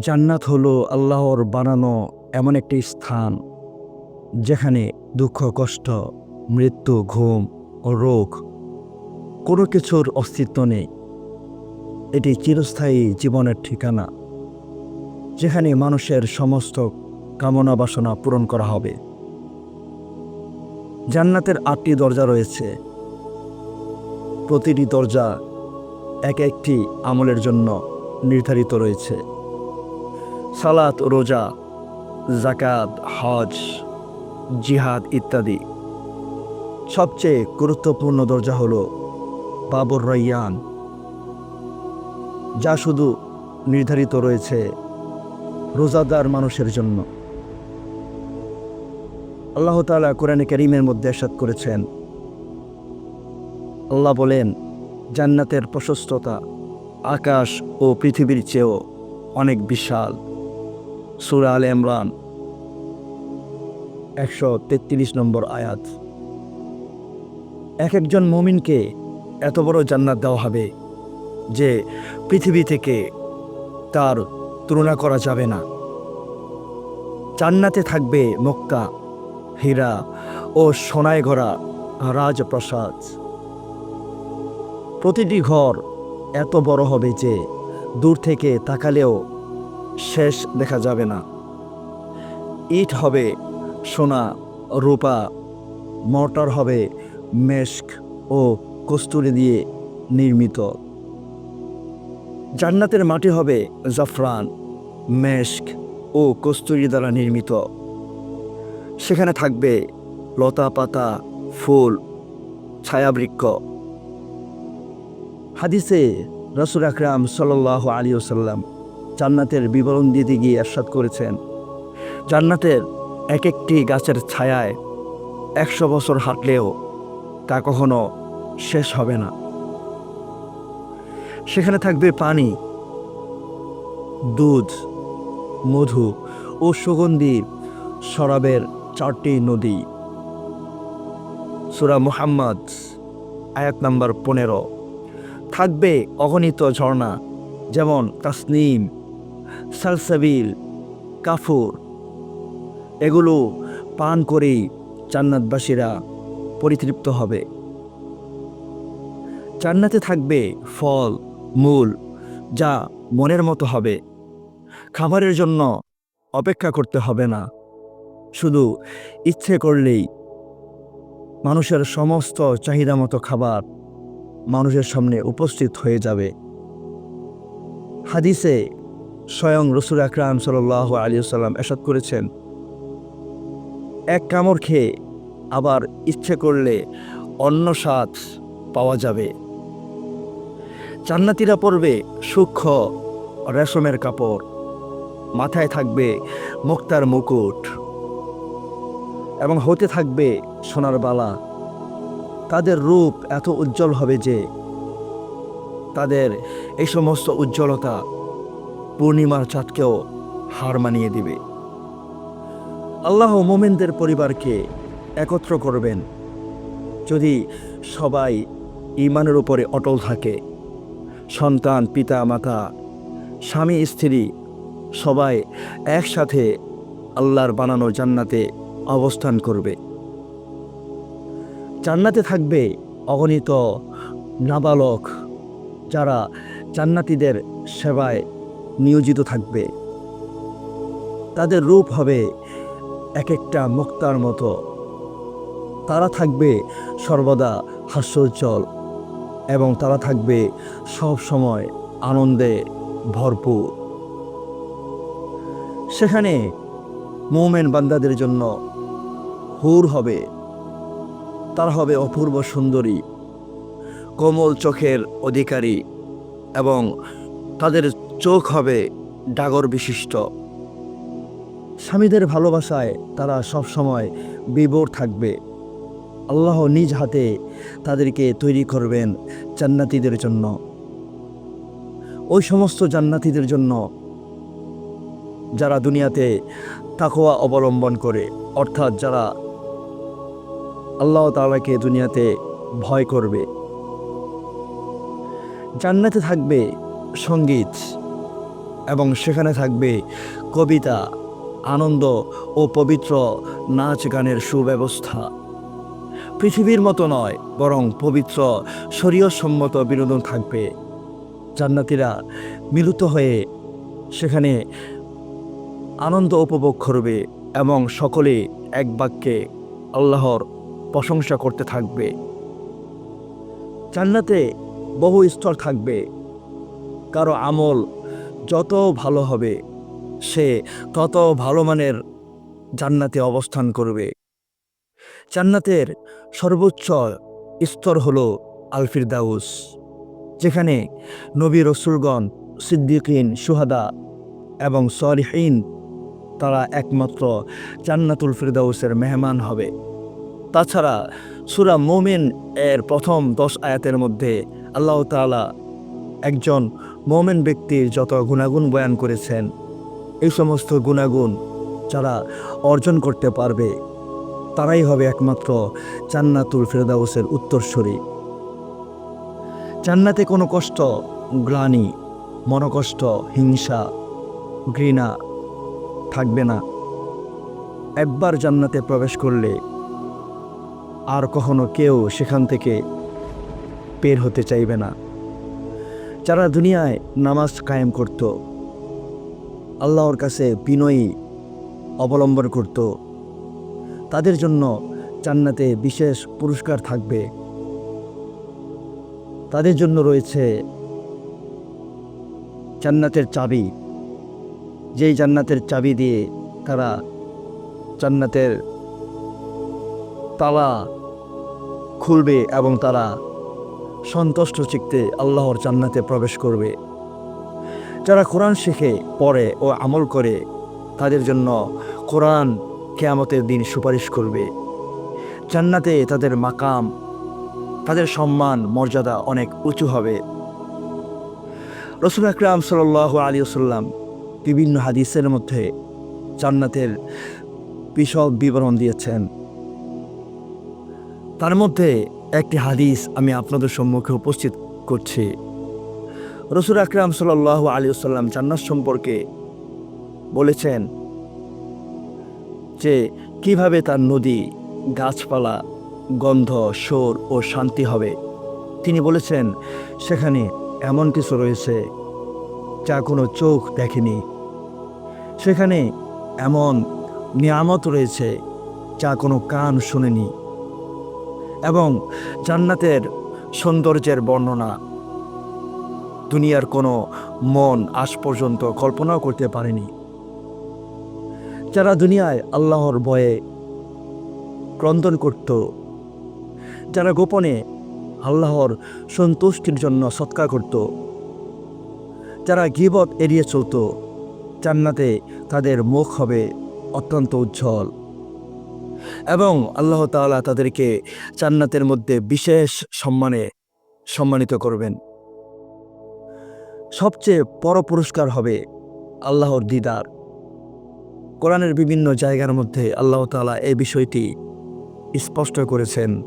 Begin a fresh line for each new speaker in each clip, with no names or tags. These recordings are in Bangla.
জান্নাত হলো আল্লাহর বানানো এমন একটি স্থান যেখানে দুঃখ, কষ্ট, মৃত্যু, ঘুম ও রোগ কোনো কিছুর অস্তিত্ব নেই। এটি চিরস্থায়ী জীবনের ঠিকানা, যেখানে মানুষের সমস্ত কামনা বাসনা পূরণ করা হবে। জান্নাতের আটটি দরজা রয়েছে। প্রতিটি দরজা এক একটি আমলের জন্য নির্ধারিত রয়েছে। সালাত, রোজা জাকাত হজ, জিহাদ ইত্যাদি। সবচেয়ে গুরুত্বপূর্ণ দরজা হল বাবর রয়ান যা শুধু নির্ধারিত রয়েছে রোজাদার মানুষের জন্য। আল্লাহ তালা কোরআনে করিমের মধ্যে এরশাদ করেছেন, আল্লাহ বলেন, জান্নাতের প্রশস্ততা আকাশ ও পৃথিবীর চেয়েও অনেক বিশাল। সুরা আল ইমরান, একশো তেত্রিশ নম্বর আয়াত। এক একজন মমিনকে এত বড় জান্নাত দেওয়া হবে যে পৃথিবী থেকে তার তুলনা করা যাবে না। জান্নাতে থাকবে মুক্তা হীরা ও সোনায় গড়া রাজপ্রাসাদ। প্রতিটি ঘর এত বড় হবে যে দূর থেকে তাকালেও শেষ দেখা যাবে না। ইট হবে সোনা, রূপা, মর্টার হবে মেস্ক ও কস্তুরি দিয়ে নির্মিত। জান্নাতের মাটি হবে জাফরান মেস্ক ও কস্তুরি দ্বারা নির্মিত। সেখানে থাকবে লতা, পাতা, ফুল, ছায়াবৃক্ষ। হাদিসে রসুল আকরাম সাল্লাহ আলী ওসাল্লাম জান্নাতের বিবরণ দিতে গিয়ে এরশাদ করেছেন। জান্নাতের এক একটি গাছের ছায়ায় একশো বছর হাঁটলেও তা কখনো শেষ হবে না। সেখানে থাকবে পানি, দুধ, মধু ও সুগন্ধি শরাবের চারটি নদী। সুরা মুহাম্মদ, আয়াত নাম্বার পনেরো। থাকবে অগণিত ঝর্ণা, যেমন তাসনিম সালসাবিল, কাফুর। এগুলো পান করেই জান্নাতবাসীরা পরিতৃপ্ত হবে। জান্নাতে থাকবে ফল, মূল, যা মনের মতো হবে। খাবারের জন্য অপেক্ষা করতে হবে না। শুধু ইচ্ছে করলেই মানুষের সমস্ত চাহিদা মতো খাবার মানুষের সামনে উপস্থিত হয়ে যাবে। হাদিসে স্বয়ং রসুল আকরাম সাল আলী সাল্লাম এসাদ করেছেন, এক কামড় খেয়ে আবার ইচ্ছে করলে অন্য স্বাদ পাওয়া যাবে। জান্নাতিরা পরবে সূক্ষ্ম রেশমের কাপড়, মাথায় থাকবে মুক্তার মুকুট এবং হতে থাকবে সোনার বালা। তাদের রূপ এত উজ্জ্বল হবে যে তাদের এই সমস্ত উজ্জ্বলতা পূর্ণিমার চাঁদকেও হার মানিয়ে দিবে। আল্লাহ মোমেনদের পরিবারকে একত্র করবেন। যদি সবাই ইমানের উপরে অটল থাকে, সন্তান, পিতা, মাতা, স্বামী, স্ত্রী, সবাই একসাথে আল্লাহর বানানো জান্নাতে অবস্থান করবে। জান্নাতে থাকবে অগণিত নাবালক যারা জান্নাতীদের সেবায় নিয়োজিত থাকবে। তাদের রূপ হবে এক একটা মুক্তার মতো। তারা থাকবে সর্বদা হাস্যোজ্জ্বল এবং তারা থাকবে সব সময় আনন্দে ভরপুর। সেখানে মোমেন বান্দাদের জন্য হুর হবে। তারা হবে অপূর্ব সুন্দরী, কোমল চোখের অধিকারী এবং তাদের চোখ হবে ডাগর বিশিষ্ট। স্বামীদের ভালোবাসায় তারা সব সময় বিভোর থাকবে। আল্লাহ নিজ হাতে তাদেরকে তৈরি করবেন জান্নাতিদের জন্য। ওই সমস্ত জান্নাতিদের জন্য যারা দুনিয়াতে তাকোয়া অবলম্বন করে, অর্থাৎ যারা আল্লাহ তাআলাকে দুনিয়াতে ভয় করবে। জান্নাতে থাকবে সংগীত। এবং সেখানে থাকবে কবিতা, আনন্দ ও পবিত্র নাচ গানের সুব্যবস্থা। পৃথিবীর মতো নয়, বরং পবিত্র শরীয়সম্মত বিনোদন থাকবে। জান্নাতিরা মিলিত হয়ে সেখানে আনন্দ উপভোগ করবে এবং সকলে এক বাক্যে আল্লাহর প্রশংসা করতে থাকবে। জান্নাতে বহু স্তর থাকবে। কারও আমল যত ভালো হবে, সে তত ভালো মানের জান্নাতে অবস্থান করবে। জান্নাতের সর্বোচ্চ স্তর হল আলফির দাউস যেখানে নবী রসুলগণ, সিদ্দিকিন সুহাদা এবং সরিহীন তারা একমাত্র জান্নাতুল ফিরদাউসের মেহমান হবে। তাছাড়া সুরা মোমেন এর প্রথম দশ আয়াতের মধ্যে আল্লাহ তাআলা একজন মোমেন ব্যক্তির যত গুণাগুণ বয়ান করেছেন, এই সমস্ত গুণাগুণ যারা অর্জন করতে পারবে, তারাই হবে একমাত্র জান্নাতুল ফেরদাউসের উত্তরস্বরী জান্নাতে কোনো কষ্ট, গ্লানি, মনকষ্ট, হিংসা, ঘৃণা থাকবে না। একবার জান্নাতে প্রবেশ করলে আর কখনো কেউ সেখান থেকে বের হতে চাইবে না। যারা দুনিয়ায় নামাজ কায়েম করত, আল্লাহর কাছে বিনয়ী অবলম্বন করত, তাদের জন্য জান্নাতে বিশেষ পুরস্কার থাকবে। তাদের জন্য রয়েছে জান্নাতের চাবি। যেই জান্নাতের চাবি দিয়ে তারা জান্নাতের তালা খুলবে এবং তারা সন্তুষ্ট চিত্তে আল্লাহর জান্নাতে প্রবেশ করবে। যারা কোরআন শিখে, পড়ে ও আমল করে, তাদের জন্য কোরআন কেয়ামতের দিন সুপারিশ করবে। জান্নাতে তাদের মাকাম, তাদের সম্মান, মর্যাদা অনেক উঁচু হবে। রসুল আকরাম সাল আলী সাল্লাম বিভিন্ন হাদিসের মধ্যে জান্নাতের বিশদ বিবরণ দিয়েছেন। তার মধ্যে একটি হাদিস আমি আপনাদের সম্মুখে উপস্থিত করছি। রসুল আকরাম সাল আলী সাল্লাম জান্নাত সম্পর্কে বলেছেন যে, কীভাবে তার নদী, গাছপালা, গন্ধ সোর ও শান্তি হবে? তিনি বলেছেন, সেখানে এমন কিছু রয়েছে যা কোনো চোখ দেখেনি। সেখানে এমন নিয়ামত রয়েছে যা কোনো কান শুনেনি। এবং জান্নাতের সৌন্দর্যের বর্ণনা। দুনিয়ার কোনো মন আজ পর্যন্ত কল্পনাও করতে পারেনি। যারা দুনিয়ায় আল্লাহর ভয়ে ক্রন্দন করত, যারা গোপনে আল্লাহর সন্তুষ্টির জন্য সৎকার করত, যারা গিবত এড়িয়ে চলত, জান্নাতে তাদের মুখ হবে অত্যন্ত উজ্জ্বল। এবং আল্লাহ তাআলা তাদেরকে জান্নাতের মধ্যে বিশেষ সম্মানে সম্মানিত করবেন। সবচেয়ে বড় পুরস্কার হবে আল্লাহর দিদার। কোরআনের বিভিন্ন জায়গার মধ্যে আল্লাহ তাআলা এই বিষয়টি স্পষ্ট করেছেন।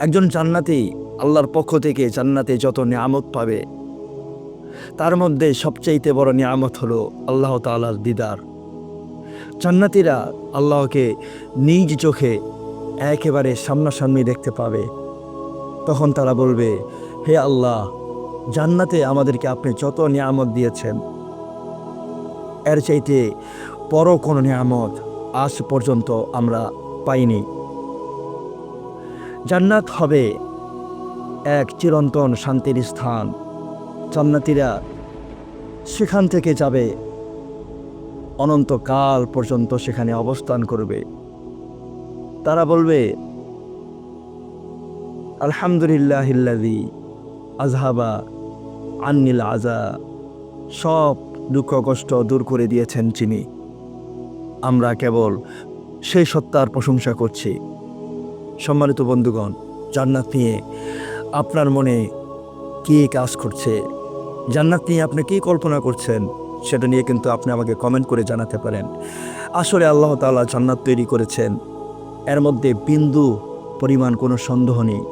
একজন জান্নাতি আল্লাহর পক্ষ থেকে জান্নাতে যত নিয়ামত পাবে, তার মধ্যে সবচাইতে বড় নিয়ামত হলো আল্লাহ তাআলার দিদার। জান্নাতিরা আল্লাহকে নিজ চোখে একেবারে সামনাসামনি দেখতে পাবে। তখন তারা বলবে, হে আল্লাহ, জান্নাতে আমাদেরকে আপনি যত নিয়ামত দিয়েছেন, এর চাইতে বড় কোনো নিয়ামত আজ পর্যন্ত আমরা পাইনি। জান্নাত হবে এক চিরন্তন শান্তির স্থান। জান্নাতিরা সেখান থেকে যাবে অনন্তকাল পর্যন্ত সেখানে অবস্থান করবে। তারা বলবে আলহামদুলিল্লাহিল্লাদি আজহাবা আন্নিল আজা সব দুঃখ কষ্ট দূর করে দিয়েছেন যিনি আমরা কেবল সেই সত্তার প্রশংসা করছি। সম্মানিত বন্ধুগণ, জান্নাত নিয়ে আপনার মনে কী কাজ করছে? জান্নাত নিয়ে আপনি কী কল্পনা করছেন? সেটা নিয়ে কিন্তু আপনি আমাকে কমেন্ট করে জানাতে পারেন। আসলে আল্লাহ তাআলা জান্নাত তৈরি করেছেন। এর মধ্যে বিন্দু পরিমাণ কোনো সন্দেহ নেই।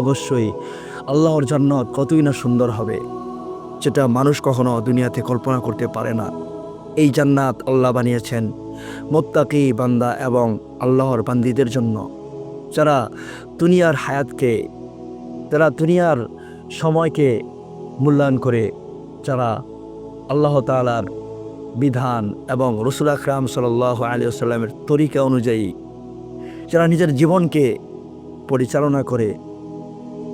অবশ্যই আল্লাহর জান্নাত কতই না সুন্দর হবে, যেটা মানুষ কখনো দুনিয়াতে কল্পনা করতে পারে না। এই জান্নাত আল্লাহ বানিয়েছেন মোত্তাকি বান্দা এবং আল্লাহর বান্দিদের জন্য। যারা দুনিয়ার হায়াতকে, যারা দুনিয়ার সময়কে মূল্যায়ন করে, যারা আল্লাহ তালার বিধান এবং রসুল আকরাম সাল আলী আসাল্লামের তরিকা অনুযায়ী যারা নিজের জীবনকে পরিচালনা করে,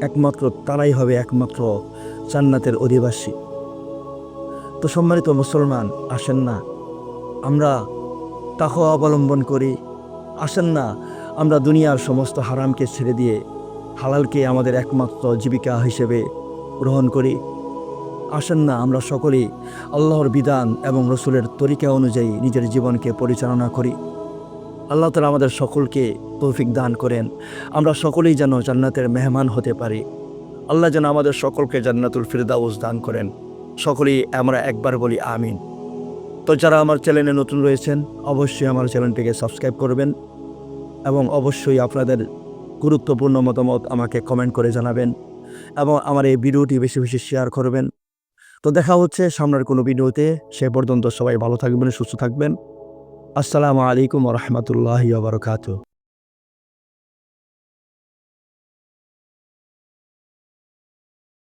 একমাত্র তারাই হবে একমাত্র জান্নাতের অধিবাসী। তো সম্মানিত মুসলমান, আসেন না। আমরা তাকে অবলম্বন করি, আসেন না। আমরা দুনিয়ার সমস্ত হারামকে ছেড়ে দিয়ে হালালকে আমাদের একমাত্র জীবিকা হিসেবে গ্রহণ করি। আসেন না, আমরা সকলেই আল্লাহর বিধান এবং রসুলের তরিকা অনুযায়ী নিজের জীবনকে পরিচালনা করি। আল্লাহ তালা আমাদের সকলকে তৌফিক দান করেন। আমরা সকলেই যেন জান্নাতের মেহমান হতে পারি। আল্লাহ যেন আমাদের সকলকে জান্নাতুল ফিরদাউস দান করেন। সকলেই আমরা একবার বলি আমিন। তো যারা আমার চ্যানেলে নতুন রয়েছেন, অবশ্যই আমার চ্যানেলটিকে সাবস্ক্রাইব করবেন এবং অবশ্যই আপনাদের গুরুত্বপূর্ণ মতামত আমাকে কমেন্ট করে জানাবেন এবং আমার এই ভিডিওটি বেশি বেশি শেয়ার করবেন। তো দেখা হচ্ছে সামনের কোনো ভিডিওতে। সে পর্যন্ত সবাই ভালো থাকবেন, সুস্থ থাকবেন। আসসালামু আলাইকুম রহমতুল্লাহ বারকাত